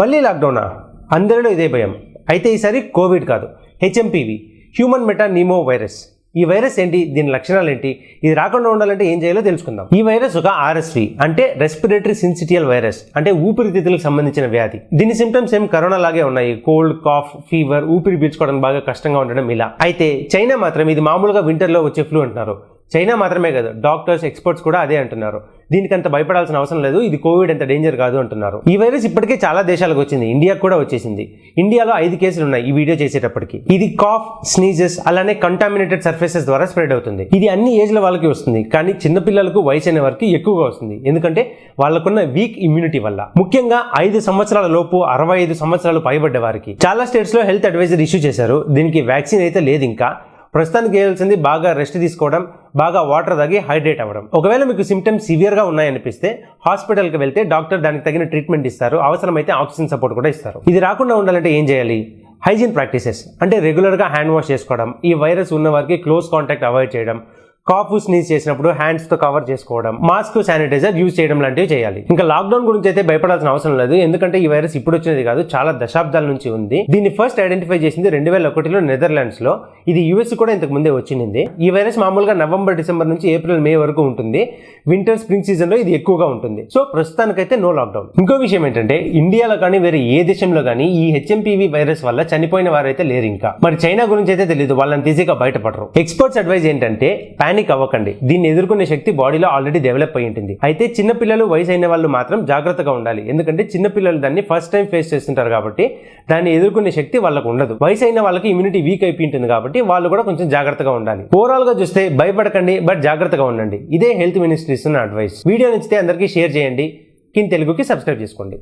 మళ్ళీ లాక్డౌనా? అందరిలో ఇదే భయం. అయితే ఈసారి కోవిడ్ కాదు. HMPV human metapneumovirus ఈ వైరస్ ఏంటి? దీని లక్షణాలు ఏంటి ఇది రాకుండా ఉండాలంటే ఏం చేయాలో తెలుసుకుందాం. ఈ వైరస్ ఒక ఆర్ఎస్వి అంటే రెస్పిరేటరీ సిన్సిటియల్ వైరస్ అంటే ఊపిరితిత్తులకు సంబంధించిన వ్యాధి. దీని సిమ్టమ్స్ ఏం కరోనా లాగే ఉన్నాయి. కోల్డ్ కాఫ్ ఫీవర్ ఊపిరి పీల్చుకోవడం బాగా కష్టంగా ఉండడం ఇలా. అయితే చైనా మాత్రం ఇది మామూలుగా వింటర్లో వచ్చే ఫ్లూ అంటున్నారు. చైనా మాత్రమే కాదు డాక్టర్స్ ఎక్స్పర్ట్స్ కూడా అదే అంటున్నారు. దీనికి అంత భయపడాల్సిన అవసరం లేదు. ఇది కోవిడ్ అంత డేంజర్ కాదు అంటున్నారు. ఈ వైరస్ ఇప్పటికే చాలా దేశాలకు వచ్చింది. ఇండియాకు కూడా వచ్చేసింది. ఇండియాలో ఐదు కేసులు ఉన్నాయి ఈ వీడియో చేసేటప్పటికి. ఇది కాఫ్ స్నీజెస్ అలానే కంటామినేటెడ్ సర్ఫేసెస్ ద్వారా స్ప్రెడ్ అవుతుంది. ఇది అన్ని ఏజ్ల వాళ్ళకి వస్తుంది. కానీ చిన్నపిల్లలకు వయసు అయిన వారికి ఎక్కువగా వస్తుంది. ఎందుకంటే వాళ్ళకున్న వీక్ ఇమ్యూనిటీ వల్ల. ముఖ్యంగా ఐదు సంవత్సరాల లోపు అరవై ఐదు సంవత్సరాలు పైబడ్డ వారికి. చాలా స్టేట్స్లో హెల్త్ అడ్వైజర్ ఇష్యూ చేశారు. దీనికి వ్యాక్సిన్ అయితే లేదు ఇంకా. ప్రస్తుతానికి చేయాల్సింది బాగా రెస్ట్ తీసుకోవడం బాగా వాటర్ తాగి హైడ్రేట్ అవ్వడం. ఒకవేళ మీకు సిమ్టమ్స్ సివియర్గా ఉన్నాయనిపిస్తే హాస్పిటల్కి వెళ్తే డాక్టర్ దానికి తగిన ట్రీట్మెంట్ ఇస్తారు. అవసరమైతే ఆక్సిజన్ సపోర్ట్ కూడా ఇస్తారు. ఇది రాకుండా ఉండాలంటే ఏం చేయాలి? హైజీన్ ప్రాక్టీసెస్ అంటే రెగ్యులర్గా హ్యాండ్ వాష్ చేసుకోవడం ఈ వైరస్ ఉన్న వారికి క్లోజ్ కాంటాక్ట్ అవాయిడ్ చేయడం కాఫ్ స్నీజ్ చేసినప్పుడు హ్యాండ్స్తో కవర్ చేసుకోవడం మాస్క్ శానిటైజర్ యూజ్ చేయడం లాంటివి చేయాలి. ఇంకా లాక్డౌన్ గురించి అయితే భయపడాల్సిన అవసరం లేదు. ఎందుకంటే ఈ వైరస్ ఇప్పుడు వచ్చినది కాదు చాలా దశాబ్దాల నుంచి ఉంది. దీన్ని ఫస్ట్ ఐడెంటిఫై చేసింది రెండు వేల ఒకటిలో నెదర్లాండ్స్లో ఇది యుఎస్ కూడా ఇంతకు ముందే వచ్చింది. ఈ వైరస్ మామూలుగా నవంబర్ డిసెంబర్ నుంచి ఏప్రిల్ మే వరకు ఉంటుంది. వింటర్ స్ప్రింగ్ సీజన్లో ఇది ఎక్కువగా ఉంటుంది. సో ప్రస్తుతానికైతే నో లాక్డౌన్. ఇంకో విషయం ఏంటంటే ఇండియాలో కానీ వేరే ఏ దేశంలో కానీ ఈ హెచ్ఎంపీవీ వైరస్ వల్ల చనిపోయిన వారైతే లేరు ఇంకా. మరి చైనా గురించి అయితే తెలియదు వాళ్ళని ఈజీగా బయటపడరు. ఎక్స్పర్ట్స్ అడ్వైజ్ ఏంటంటే ప్యానిక్ అవ్వకండి. దీన్ని ఎదుర్కొనే శక్తి బాడీలో ఆల్రెడీ డెవలప్ అయి ఉంటుంది. అయితే చిన్నపిల్లలు వయసు అయిన వాళ్ళు మాత్రం జాగ్రత్తగా ఉండాలి. ఎందుకంటే చిన్నపిల్లలు దాన్ని ఫస్ట్ టైం ఫేస్ చేస్తుంటారు కాబట్టి దాన్ని ఎదుర్కొనే శక్తి వాళ్ళకు ఉండదు. వయసు అయిన వాళ్ళకి ఇమ్యూనిటీ వీక్ అయిపోయి ఉంటుంది కాబట్టి వాళ్ళు కూడా కొంచెం జాగ్రత్తగా ఉండాలి. ఓవరాల్గా చూస్తే భయపడకండి బట్ జాగ్రత్తగా ఉండండి. ఇదే హెల్త్ మినిస్ట్రీ ఇస్తున్న అడ్వైస్ వీడియో నచ్చితే అందరికీ షేర్ చేయండి. కింద తెలుగుకి సబ్స్క్రైబ్ చేసుకోండి.